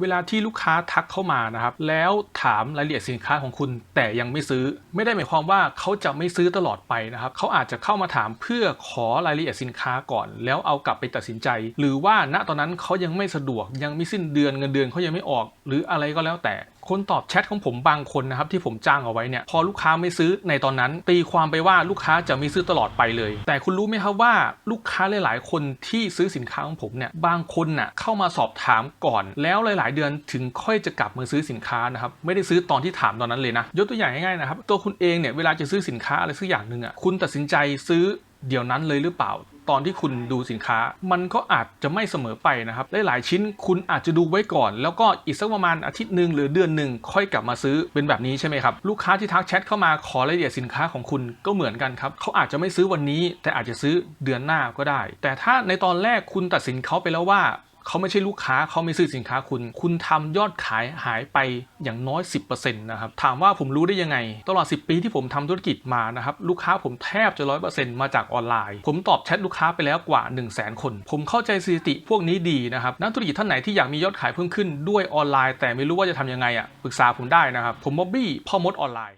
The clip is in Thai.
เวลาที่ลูกค้าทักเข้ามานะครับแล้วถามรายละเอียดสินค้าของคุณแต่ยังไม่ซื้อ ไม่ได้หมายความว่าเขาจะไม่ซื้อตลอดไปนะครับเขาอาจจะเข้ามาถามเพื่อขอรายละเอียดสินค้าก่อน แล้วเอากลับไปตัดสินใจ หรือว่าณตอนนั้นเขายังไม่สะดวกยังไม่สิ้นเดือนเงินเดือนเขายังไม่ออก หรืออะไรก็แล้วแต่ คนตอบแชทของผมบางคนนะครับที่ผมจ้างเอาไว้เนี่ยพอลูกค้าไม่ซื้อในตอนนั้น ตีความไปว่าลูกค้าจะไม่ซื้อตลอดไปเลย แต่คุณรู้ไหมครับว่าลูกค้าหลาย ๆ คนที่ซื้อสินค้าของผมเนี่ยบางคนน่ะเข้ามาสอบถามก่อน แล้วหลาย ๆ เดือนถึงค่อยจะกลับมาซื้อสินค้านะครับไม่ได้ซื้อตอนที่ถามตอนนั้นเลยนะยกตัวอย่างง่าย ๆ นะครับตัวคุณเองเนี่ยเวลาจะซื้อสินค้าอะไรสักอย่างหนึ่งอะคุณตัดสินใจซื้อเดี๋ยวนั้นเลยหรือเปล่า ตอนที่คุณดูสินค้า มันก็อาจจะไม่เสมอไปนะครับหลายๆชิ้นคุณอาจจะดูไว้ก่อน แล้วก็อีกสักประมาณอาทิตย์หนึ่งหรือเดือนหนึ่งค่อยกลับมาซื้อเป็นแบบนี้ใช่ไหมครับลูกค้าที่ทักแชทเข้ามาขอรายละเอียดสินค้าของคุณก็เหมือนกันครับเขาอาจจะไม่ซื้อวันนี้ แต่อาจจะซื้อเดือนหน้าก็ได้ แต่ถ้าในตอนแรกคุณตัดสินเขาไปแล้วว่า เขาไม่ใช่ลูกค้าเขาไม่ซื้อสินค้าคุณ คุณทำยอดขายหายไปอย่างน้อย 10%นะครับถามว่าผมรู้ได้ยังไง ตลอด 10 ปีที่ผมทำธุรกิจมานะครับลูกค้าผมแทบจะ 100%มาจากออนไลน์ ผมตอบแชทลูกค้าไปแล้วกว่า 1 0 0 0 0แคน ผมเข้าใจสถิติพวกนี้ดีนะครับนักธุรกิจท่านไหนที่อยากมียอดขายเพิ่มขึ้นด้วยออนไลน์ แต่ไม่รู้ว่าจะทำยังไงอะปรึกษาผมได้นะครับผมบ๊อบบี้พ่อมดออนไลน์